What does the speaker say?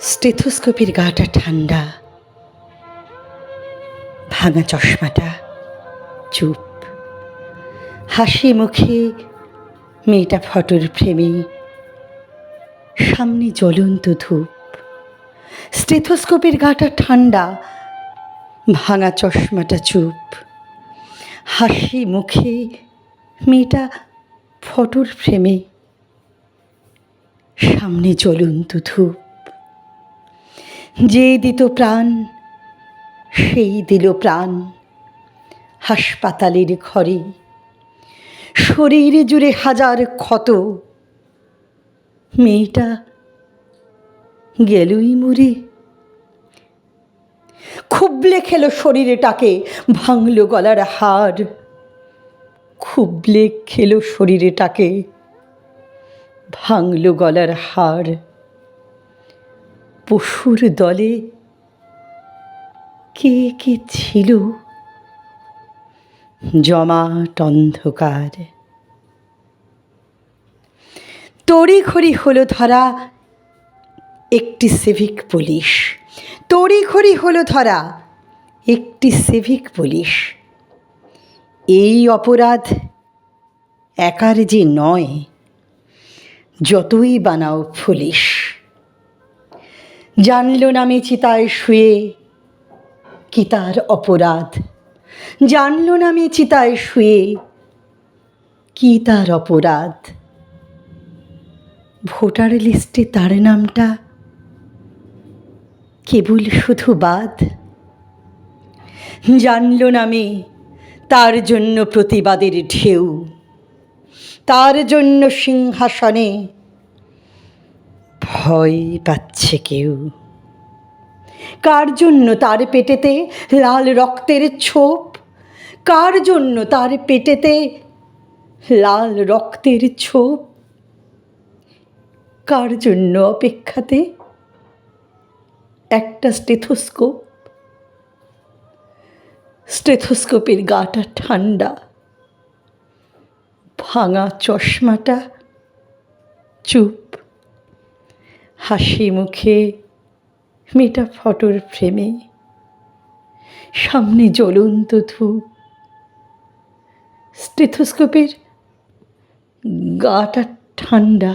স্টেথোস্কোপের গাটা ঠান্ডা, ভাঙা চশমাটা চুপ। হাসি মুখে মেয়েটা ফটোর ফ্রেমে সামনে জ্বলন্ত ধূপ। স্টেথোস্কোপের গাটা ঠান্ডা, ভাঙা চশমাটা চুপ। হাসি মুখে মেয়েটা ফটোর ফ্রেমে সামনে জ্বলন্ত ধূপ। যে দিত প্রাণ, সেই দিল প্রাণ হাসপাতালের ঘরে। শরীর জুড়ে হাজার ক্ষত, মেয়েটা গেলই মরে। খুবলে খেলো শরীরেটাকে, ভাঙলো গলার হাড়। খুবলে খেলো শরীরেটাকে, ভাঙলো গলার হাড়। পশুর দলে কে কে ছিল? জমাট অন্ধকার। তড়িঘড়ি হলো ধরা একটি সিভিক পুলিশ তড়িঘড়ি হলো ধরা একটি সিভিক পুলিশ এই অপরাধ একার যে নয়, যতই বানাও পুলিশ। জানল না নামে চিতায় শুয়ে কি তার অপরাধ। জানল না নামে চিতায় শুয়ে কি তার অপরাধ। ভোটার লিস্টে তার নামটা কেবল শুধু বাদ। জানল নামে তার জন্য প্রতিবাদের ঢেউ, তার জন্য সিংহাসনে ভয় পাচ্ছে কেউ। কার জন্য তার পেটেতে লাল রক্তের ছোপ? কার জন্য তার পেটেতে লাল রক্তের ছোপ? কার জন্য অপেক্ষাতে একটা স্টেথোস্কোপ? স্টেথোস্কোপের গাটা ঠান্ডা, ভাঙা চশমাটা, চুপ। হাসি মুখে মেয়েটা ফটোর ফ্রেমে সামনে জ্বলন্ত ধূপ স্টেথোস্কোপের গাটা ঠান্ডা।